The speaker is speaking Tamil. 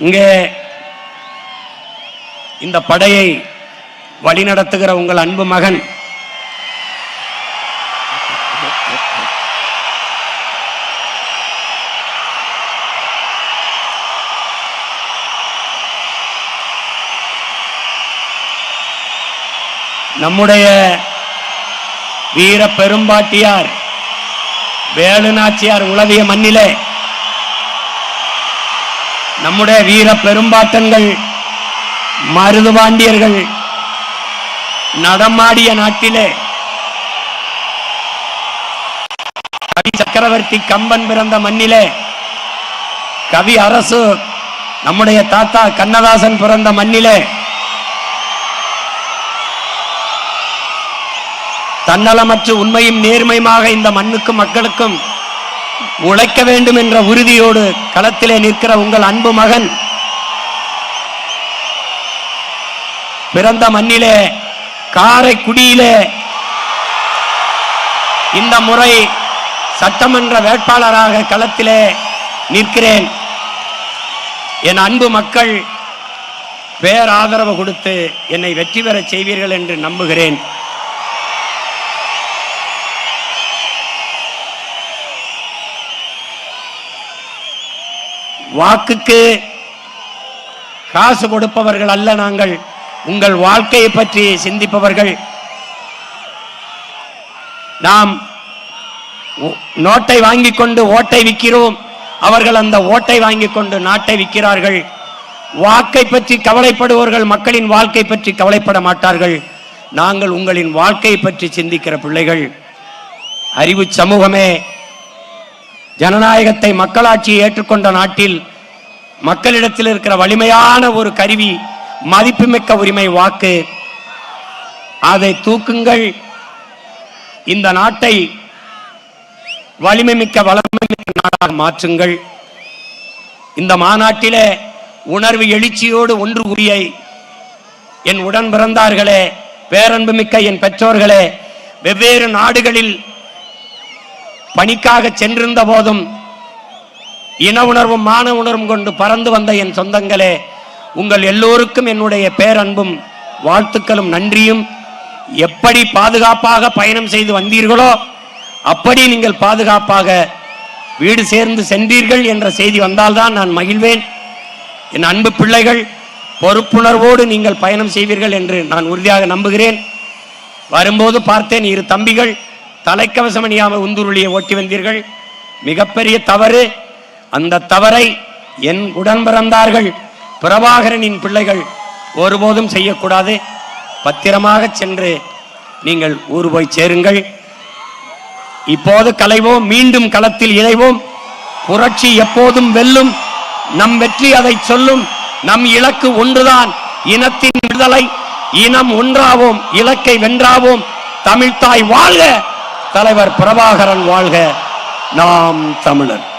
இங்கே இந்த படையை வழிநடத்துகிற உங்கள் அன்பு மகன். நம்முடைய வீர பெரும்பாட்டியார் வேலுநாச்சியார் உலவிய மண்ணிலே நம்முடைய வீர பெரும்பாட்டன்கள் மருதுபாண்டியர்கள் நடமாடிய நாட்டிலே கவி சக்கரவர்த்தி கம்பன் பிறந்த மண்ணிலே கவி அரசு நம்முடைய தாத்தா கண்ணதாசன் பிறந்த மண்ணிலே தன்னலமற்று உண்மையும் நேர்மையுமாக இந்த மண்ணுக்கும் மக்களுக்கும் உழைக்க வேண்டும் என்ற உறுதியோடு களத்திலே நிற்கிற உங்கள் அன்பு மகன் பிறந்த மண்ணிலே காரைக்குடியிலே இந்த முறை சட்டமன்ற வேட்பாளராக களத்திலே நிற்கிறேன். என் அன்பு மக்கள் பேராதரவு கொடுத்து என்னை வெற்றி பெறச் செய்வீர்கள் என்று நம்புகிறேன். வாக்குக்கு காசு கொடுப்பவர்கள் அல்ல நாங்கள். உங்கள் வாழ்க்கையை பற்றி சிந்திப்பவர்கள். நாம் நோட்டை வாங்கிக் கொண்டு ஓட்டை விற்கிறோம். அவர்கள் அந்த ஓட்டை வாங்கிக் கொண்டு நாட்டை விற்கிறார்கள். வாக்கை பற்றி கவலைப்படுபவர்கள் மக்களின் வாழ்க்கை பற்றி கவலைப்பட மாட்டார்கள். நாங்கள் உங்களின் வாழ்க்கை பற்றி சிந்திக்கிற பிள்ளைகள். அறிவு சமூகமே ஜனநாயகத்தை மக்களாட்சியை ஏற்றுக்கொண்ட நாட்டில் மக்களிடத்தில் இருக்கிற வலிமையான ஒரு கருவி மதிப்புமிக்க உரிமை வாக்கு. அதை தூக்குங்கள். இந்த நாட்டை வலிமைமிக்க வளமைமிக்க நாடாக மாற்றுங்கள். இந்த மாநாட்டிலே உணர்வு எழுச்சியோடு ஒன்று கூடிய என் உடன் பிறந்தார்களே பேரன்புமிக்க என் பெற்றோர்களே வெவ்வேறு நாடுகளில் பணிக்காக சென்றிருந்த போதும் இன உணர்வும் மான உணர்வும் கொண்டு பறந்து வந்த என் சொந்தங்களே உங்கள் எல்லோருக்கும் என்னுடைய பேரன்பும் வாழ்த்துக்களும் நன்றியும். எப்படி பாதுகாப்பாக பயணம் செய்து வந்தீர்களோ அப்படி நீங்கள் பாதுகாப்பாக வீடு சேர்ந்து சென்றீர்கள் என்ற செய்தி வந்தால்தான் நான் மகிழ்வேன். என் அன்பு பிள்ளைகள் பொறுப்புணர்வோடு நீங்கள் பயணம் செய்வீர்கள் என்று நான் உறுதியாக நம்புகிறேன். வரும்போது பார்த்தேன் இரு தம்பிகள் தலைக்கவசம் அணியாமல் உந்துருளியை ஓட்டி வந்தீர்கள். மிகப்பெரிய தவறு. அந்த தவறை என் உடன் பிறந்தார்கள் பிரபாகரனின் பிள்ளைகள் ஒருபோதும் செய்யக்கூடாது. பத்திரமாக சென்று நீங்கள் ஊர் போய் சேருங்கள். இப்போது கலைவோம் மீண்டும் களத்தில் இணைவோம். புரட்சி எப்போதும் வெல்லும். நம் வெற்றி அதை சொல்லும். நம் இலக்கு ஒன்றுதான். இனத்தின் விடுதலை. இனம் ஒன்றாவோம் இலக்கை வென்றாவோம். தமிழ்தாய் வாழ்க! தலைவர் பிரபாகரன் வாழ்க. நாம் தமிழர்.